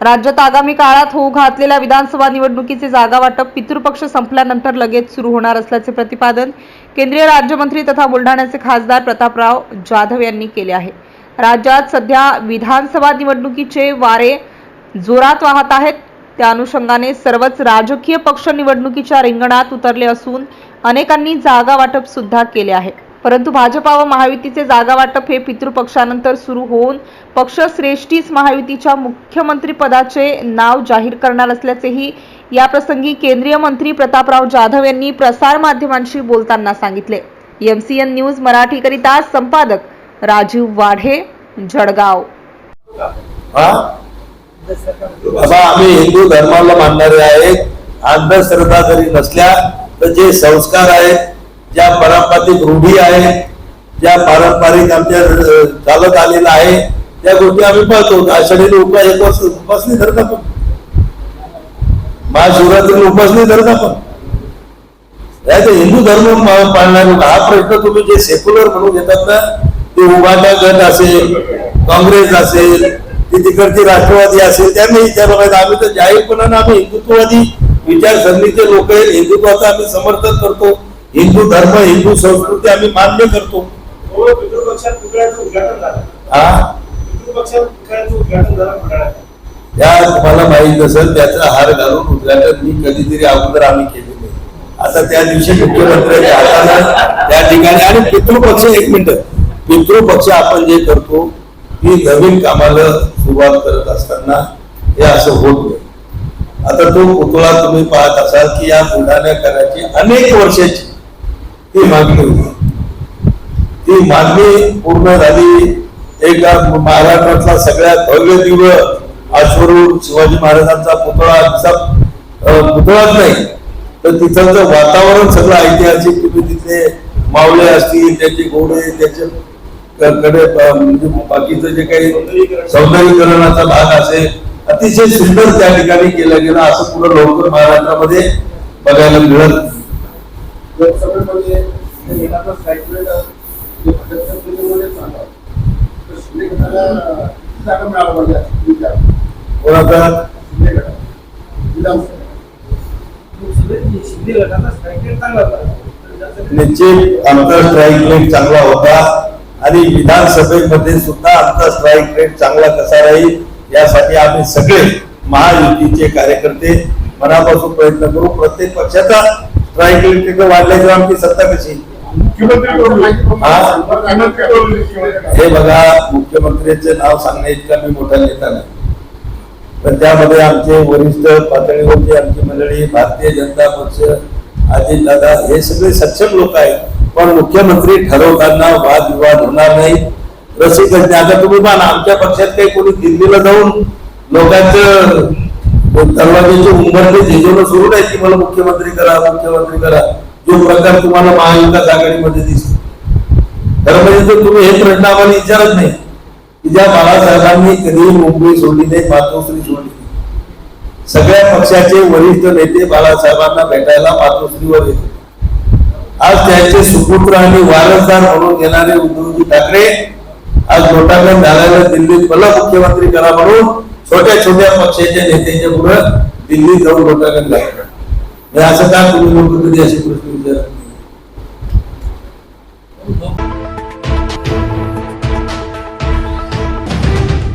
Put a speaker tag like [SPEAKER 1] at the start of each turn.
[SPEAKER 1] राज्यात आगामी काळात होऊ घातलेल्या विधानसभा निवडणुकीचे जागा वाटप पितृपक्ष संपल्यानंतर लगेच सुरू होणार असल्याचे प्रतिपादन केंद्रीय राज्यमंत्री तथा बुलढाण्याचे खासदार प्रतापराव जाधव यांनी केले आहे. राज्यात सध्या विधानसभा निवडणुकीचे वारे जोरात वाहत आहेत. त्या अनुषंगाने सर्वच राजकीय पक्ष निवडणुकीच्या रिंगणात उतरले असून अनेकांनी जागा वाटप सुद्धा केले आहे. परंतु भाजपा व महायुतीचे जागा वाटप हे पितृपक्षानंतर सुरू होऊन पक्ष श्रेष्ठीच महायुतीच्या मुख्यमंत्री पदाचे नाव जाहीर करणार असल्याचेही याप्रसंगी केंद्रीय मंत्री प्रतापराव जाधव यांनी प्रसार माध्यमांशी बोलताना सांगितले. एमसीएन न्यूज मराठीकरिता संपादक राजीव वाढे जळगाव.
[SPEAKER 2] आम्ही हिंदू धर्माला मानणारे आहेत. अंधश्रद्धा जरी नसल्या तर जे संस्कार आहेत ज्या पारंपरिक रूढी आहेत ज्या पारंपरिक आमच्या चालत आलेल्या आहे त्या गोष्टी आम्ही पाहतो. आषाढीला उपास एक वर्ष उपास नाही धरत आपण महाशिवरात्रीला उपास नाही धरत आपण हिंदू धर्म पा- पाळणारे हा प्रश्न तुम्ही जे सेक्युलर म्हणून घेतात ना ते उभाटा गट असेल काँग्रेस असेल ती तिकडची राष्ट्रवादी असेल त्यांनी विचारलं पाहिजे आम्ही तर जाहीरपणानं आम्ही हिंदुत्ववादी विचारसरणीचे लोक आहेत हिंदुत्वाचं आम्ही समर्थन करतो. हिंदू धर्म हिंदू संस्कृती आम्ही मान्य करतो.
[SPEAKER 3] हो,
[SPEAKER 2] हा. त्या तुम्हाला माहीत नसेल त्याचा हार घालून उद्घाटन मी कधीतरी अगोदर आम्ही केलेले आता त्या दिवशी मुख्यमंत्र्यांच्या हातानं त्या ठिकाणी आणि पितृपक्ष एक मिनिट. पितृपक्ष आपण जे करतो ती नवीन कामाला सुरुवात करत असताना हे असं होत नाही. आता तो पुतळा तुम्ही पाहत असाल की या बुलढाण्याकराची अनेक वर्षाची ती मागणी होती. ती मागणी पूर्ण झाली. एकदा महाराष्ट्रातला सगळ्यात भव्य दिव्य अश्वरूढ शिवाजी महाराजांचा पुतळा तिचा पुतळाच नाही तर तिथं वातावरण सगळं ऐतिहासिक तुम्ही तिथले मावळे असतील त्याचे घोडे त्याचे कडे म्हणजे बाकीचं जे काही सौंदर्यीकरणाचा भाग असेल अतिशय सुंदर त्या ठिकाणी केलं गेलं. असं पुढे लवकर महाराष्ट्रामध्ये बघायला मिळत नाही.
[SPEAKER 3] लोकसभेमध्ये ते येणारा सायकल जे पद्धतीमध्ये चाललं तर शिंदे गटाला किती जागा मिळाला पाहिजे असं विचार.
[SPEAKER 2] कोणाचा
[SPEAKER 3] शिंदे गटाला. विधानसभा. लोकसभेत शिंदे गटाला सायकल चांगला होता.
[SPEAKER 2] निश्चित आमचा स्ट्राईक रेट चांगला होता आणि विधानसभेमध्ये सुद्धा आमचा स्ट्राईक रेट चांगला कसा राहील यासाठी आम्ही सगळे महायुतीचे कार्यकर्ते मनापासून प्रयत्न करू प्रत्येक पक्षाचा स्ट्राईक रेट तिथं वाढल्याशिवाय आमची सत्ता कशी
[SPEAKER 3] मुख्यमंत्री
[SPEAKER 2] हा?
[SPEAKER 3] मुख्यमंत्री
[SPEAKER 2] बघा मुख्यमंत्र्यांचे नाव सांगण्या इतका मी मोठा नेता नाही. पण त्यामध्ये आमचे वरिष्ठ पातळीवरची आमची मंडळी भारतीय जनता पक्ष अजित दादा हे सगळे सक्षम लोक आहेत. पण मुख्यमंत्री ठरवताना वादविवाद होणार नाही. रसिकज्ञ आता तुम्ही पाहा आमच्या पक्षात काही कोणी दिल्लीला जाऊन लोकांचं त्यांना दरवाजाचे उंबरले झेजवणं सुरू नाही की मला मुख्यमंत्री करा मुख्यमंत्री करा जो प्रकार तुम्हाला महाविकास आघाडीमध्ये दिसतो. खरं म्हणजे तर तुम्ही हे प्रश्न आम्हाला विचारत नाही. की ज्या बाळासाहेबांनी कधी मुंबई सोडली नाही मातोश्री सोडली नाही. सगळ्या पक्षाचे वरिष्ठ नेते बाळासाहेबांना भेटायला मातोश्रीवर येते आज त्यांचे सुपुत्र आणि वारसदार म्हणून येणारे उद्धवजी ठाकरे आज लोटांगण झाल्याला दिल्लीत मला मुख्यमंत्री करा म्हणून छोट्या छोट्या पक्षाच्या नेत्यांच्या पुढे दिल्लीत जाऊन लोटांगण घालतात हे असं का तुम्ही लोक कधी अशी